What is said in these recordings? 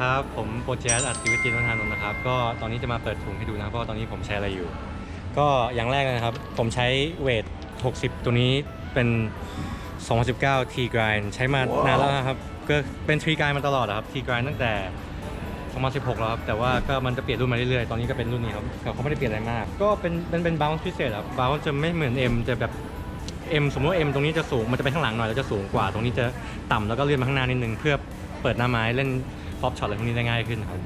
ครับ ผมโปรเจกต์อัดชีวิตจินวัฒนานนท์นะครับ ก็ตอนนี้จะมาเปิดถุงให้ดูนะครับเพราะว่าตอนนี้ผมใช้อะไรอยู่ ก็อย่างแรกเลยนะครับ ผมใช้เวท 60 ตัวนี้เป็น 2019 T grind ใช้มานานแล้วนะครับ ก็เป็น T grind มาตลอดอะครับ T grind ตั้งแต่ 2016 แล้วครับ แต่ว่าก็มันจะเปลี่ยนรุ่นมาเรื่อยๆ ตอนนี้ก็เป็นรุ่นนี้ครับแต่เขาไม่ได้เปลี่ยนอะไรมาก ก็เป็นเป็นเป็นบ o ล n c e พิเศษครับบ o ล n c e จะไม่เหมือน M จะแบบ M สมมติว่า M ตรงนี้จะสูง มันจะไปข้างหลังหน่อยแล้วจะสูงกว่า ตรงนี้จะต่ำแล้วก็เลื่อนมาข้างหน้านิดนึงเพื่อเปิดหน้าไม้เล่น พอปช็อตอะไรพวกนี้ได้ง่ายขึ้นครับ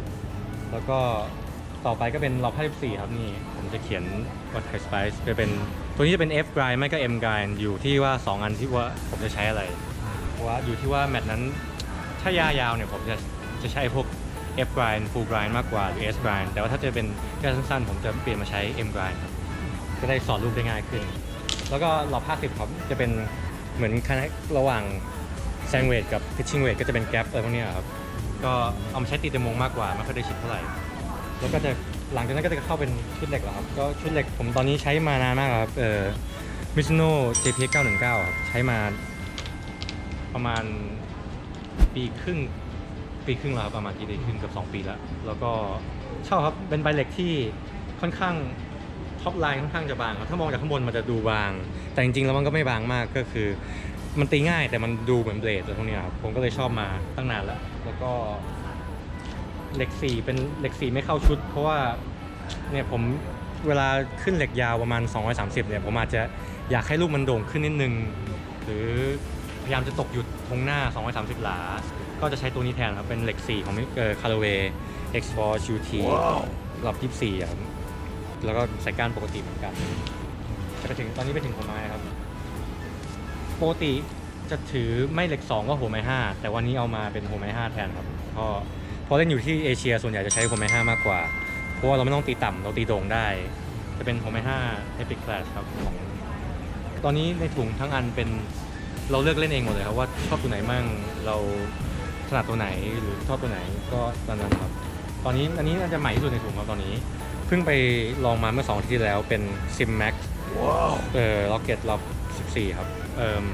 แล้วก็ต่อไปก็เป็นรอบ54ครับนี่ ผมจะเขียนว่า Thai Spice จะเป็นตัวนี้จะเป็น F grind ไม่ก็ M grind อยู่ที่ว่า 2 อันที่ว่าผมจะใช้อะไรว่าอยู่ที่ว่าแมตช์นั้นถ้ายาวเนี่ยผมจะจะใช้พวก F grind full grind มากกว่าหรือ S grind แต่ว่าถ้าจะเป็นแค่สั้นๆ ผมจะเปลี่ยนมาใช้ M grind ครับจะได้สอนรูปได้ง่ายขึ้น แล้วก็รอบ50ครับจะเป็นเหมือนคณะระหว่างแซงเวทกับพิชชิ่งเวทก็จะเป็นแก p อะไรพวกนี้ครับ ก็เอามาใช้ตีเตะมงมากกว่าไม่ค่อยได้ชิดเท่าไหร่ แล้วก็จะหลังจากนั้นก็จะเข้าเป็นชุดเหล็กแล้วครับ ก็ชุดเหล็กผมตอนนี้ใช้มานานมากครับ เอ่อมิซโน่ JPX 919ครับใช้มาประมาณปีครึ่งปีครึ่งแล้วครับประมาณกี่ปีครึ่งเกือบ2 ปีแล้ว แล้วก็ชอบครับเป็นใบเหล็กที่ค่อนข้างท็อปไลน์ค่อนข้างจะบางครับถ้ามองจากข้างบนมันจะดูบาง แต่จริงๆแล้วมันก็ไม่บางมากก็คือ มันตีง่ายแต่มันดูเหมือนเบลดอะไรพวกนี้ครับผมก็เลยชอบมาตั้งนานแล้ว แล้วก็เหล็กสี่เป็นเหล็กสี่ไม่เข้าชุด เพราะว่าเนี่ยผมเวลาขึ้นเหล็กยาวประมาณ 230เนี่ยผมอาจจะอยากให้ลูกมันโด่งขึ้นนิดนึง หรือพยายามจะตกหยุดทงหน้า 230 หลา ก็จะใช้ตัวนี้แทนครับ เป็นเหล็ก 4 ของเอ่อคาร์เวย์ X Force UT รอบ24 ครับ แล้วก็ใส่ก้านปกติเหมือนกันจะไปถึงตอนนี้ไปถึงหัวไม้ครับ ปกติจะถือไม่เหล็ก 2 ก็หัวไม้ 5 แต่วันนี้เอามาเป็นหัวไม้ 5 แทนครับเพราะเพราะเล่นอยู่ที่เอเชียส่วนใหญ่จะใช้หัวไม้ 5 มากกว่า เพราะว่าเราไม่ต้องตีต่ำเราตีโด่งได้ จะเป็นหัวไม้ 5 Epic Flash ครับของตอนนี้ในถุงทั้งอันเป็นเราเลือกเล่นเองหมดเลยครับว่าชอบตัวไหนมั่งเราถนัดตัวไหนหรือชอบตัวไหนก็ตามนั้นครับ ตอนนี้อันนี้น่าจะใหม่ที่สุดในถุงครับตอนนี้ เพิ่งไปลองมาเมื่อสองอาทิตย์ที่แล้วเป็น Sim Max เอ่อ Rocket รอบ14 ครับ เอ่ม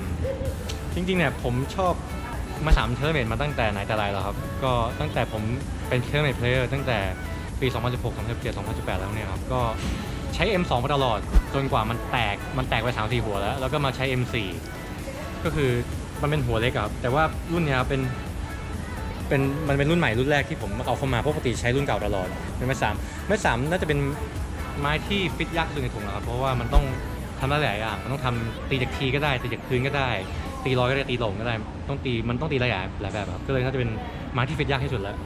จริงๆเนี่ยผมชอบมาสามเทอร์เมทมาตั้งแต่ไหนแต่ไรแล้วครับ ก็ตั้งแต่ผมเป็นเทอร์เมทเพลเยอร์ตั้งแต่ปี 2016 2017 2018 แล้วเนี่ยครับ ก็ใช้ M2 มาตลอดจนกว่ามันแตกมันแตกไป 3 4 หัวแล้ว แล้วก็มาใช้ M4 ก็คือมันเป็นหัวเล็กครับ แต่ว่ารุ่นเนี้ยครับเป็นเป็นมันเป็นรุ่นใหม่รุ่นแรกที่ผมเอาเข้ามาปกติใช้รุ่นเก่าตลอดเป็นไม้สามไม้สามน่าจะเป็นไม้ที่ฟิตยากสุดในถุงแล้วครับเพราะว่ามันต้อง ทำได้หลายอย่างมันต้องทำตีจากทีก็ได้ตีจากพื้นก็ได้ ตีลอยก็ได้ตีหลงก็ได้ ต้องตีมันต้องตีหลายอย่างหลายแบบครับก็เลยน่าจะเป็นไม้ที่ฟิตยากที่สุดแล้ว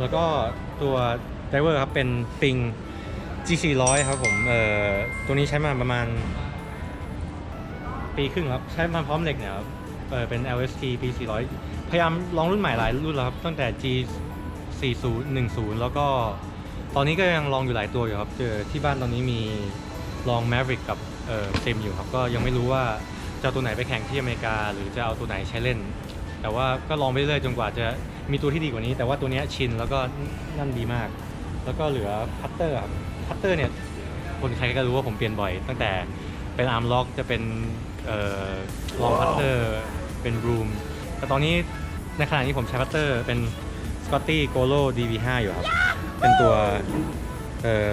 แล้วก็ตัวไดเวอร์ครับเป็นปิง G400 ครับผมเอ่อตัวนี้ใช้มาประมาณ ปีครึ่งครับ ใช้มาพร้อมเหล็กเนี่ยครับเออเป็น LST ปี400พยายามลองรุ่นใหม่หลายรุ่นแล้วครับ ตั้งแต่ G 40 10 แล้วก็ตอนนี้ก็ยังลองอยู่หลายตัวอยู่ครับ เจอที่บ้านตอนนี้มีลอง Maverick กับ เอ่อ Sim อยู่ครับก็ยังไม่รู้ว่าจะเอาตัวไหนไปแข่งที่อเมริกา หรือจะเอาตัวไหนใช้เล่น แต่ว่าก็ลองไปเรื่อยๆจนกว่าจะมีตัวที่ดีกว่านี้ แต่ว่าตัวเนี้ยชินแล้วก็นั่นดีมาก แล้วก็เหลือพัตเตอร์ครับพัตเตอร์เนี่ยคนใครก็รู้ว่าผมเปลี่ยนบ่อย ตั้งแต่เป็นอาร์มล็อกจะเป็นเอ่อลองพัตเตอร์เป็นรูมแต่ตอนนี้ในขณะนี้ผมใช้พัตเตอร์เป็น Scotty g o l o DV5 อยู่ครับ เป็นตัวเอ่อ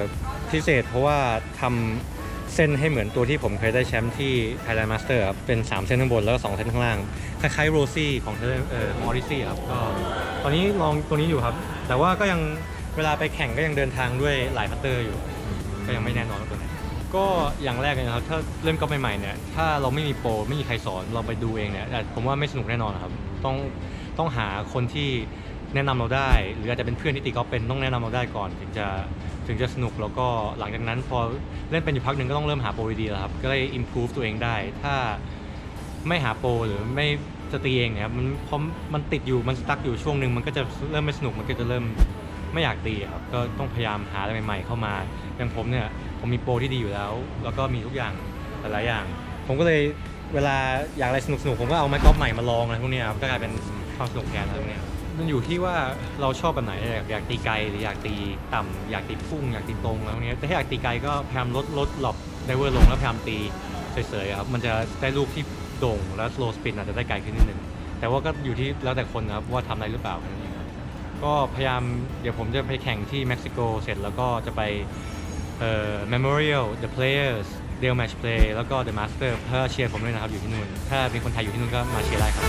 พิเศษเพราะว่าทำ เส้นให้เหมือนตัวที่ผมเคยได้แชมป์ที่ Thailand Master ครับ เป็น 3 เส้นข้างบนแล้วก็ 2 เส้นข้างล่าง คล้ายๆโรซี่ของเอเอ่อของออริซี่ครับ ก็ตอนนี้ลองตัวนี้อยู่ครับ แต่ว่าก็ยังเวลาไปแข่งก็ยังเดินทางด้วยหลายพัตเตอร์อยู่ ก็ยังไม่แน่นอนว่าตัวไหนก็อย่างแรกเลยนะครับ ถ้าเริ่มกอล์ฟใหม่ๆเนี่ย ถ้าเราไม่มีโปรไม่มีใครสอนเราไปดูเองเนี่ยแต่ผมว่าไม่สนุกแน่นอนครับ ต้องต้องหาคนที่ แนะนำเราได้ หรืออาจจะเป็นเพื่อนที่ตีกอล์ฟเป็นต้องแนะนำเราได้ก่อน ถึงจะถึงจะสนุกแล้วก็หลังจากนั้นพอเล่นเป็นอยู่พักหนึ่งก็ต้องเริ่มหาโปรดีแล้วครับก็เลย improve ตัวเองได้ ถ้าไม่หาโปรหรือไม่จะตีเองเนี่ยครับมันพอมันติดอยู่มันสตั๊กอยู่ช่วงหนึ่งมันก็จะเริ่มไม่สนุกมันก็จะเริ่มไม่อยากตีครับก็ต้องพยายามหาอะไรใหม่ๆเข้ามาอย่างผมเนี่ยผมมีโปรที่ดีอยู่แล้ว แล้วก็มีทุกอย่างหลายอย่าง ผมก็เลยเวลาอยากอะไรสนุกๆผมก็เอาไม้กอล์ฟใหม่มาลองอะไรพวกนี้ครับก็กลายเป็นความสนุกแทนอะไรพวกนี้ มันอยู่ที่ว่าเราชอบแบบไหนอยากอยากตีไกลหรืออยากตีต่ำอยากตีพุ่ง อยากตีตรงอะไรพวกเนี้ยแต่ถ้าอยากตีไกลก็พยายามลดลดหลบไดเวอร์ลงแล้วพยายามตีเฉยๆครับมันจะได้ลูกที่โด่งแล้ว slow spin อาจจะได้ไกลขึ้นนิดนึงแต่ว่าก็อยู่ที่แล้วแต่คนนะครับว่าทำได้หรือเปล่าแค่นั้นเองครับก็พยายามเดี๋ยวผมจะไปแข่งที่เม็กซิโกเสร็จแล้วก็จะไปเอ่อ Memorial The Players เดลแมชเพลย์แล้วก็เดอะมาสเตอร์เพื่อเชียร์ผมด้วยนะครับอยู่ที่นู่น ถ้าเป็นคนไทยอยู่ที่นู่นก็มาเชียร์ได้ครับ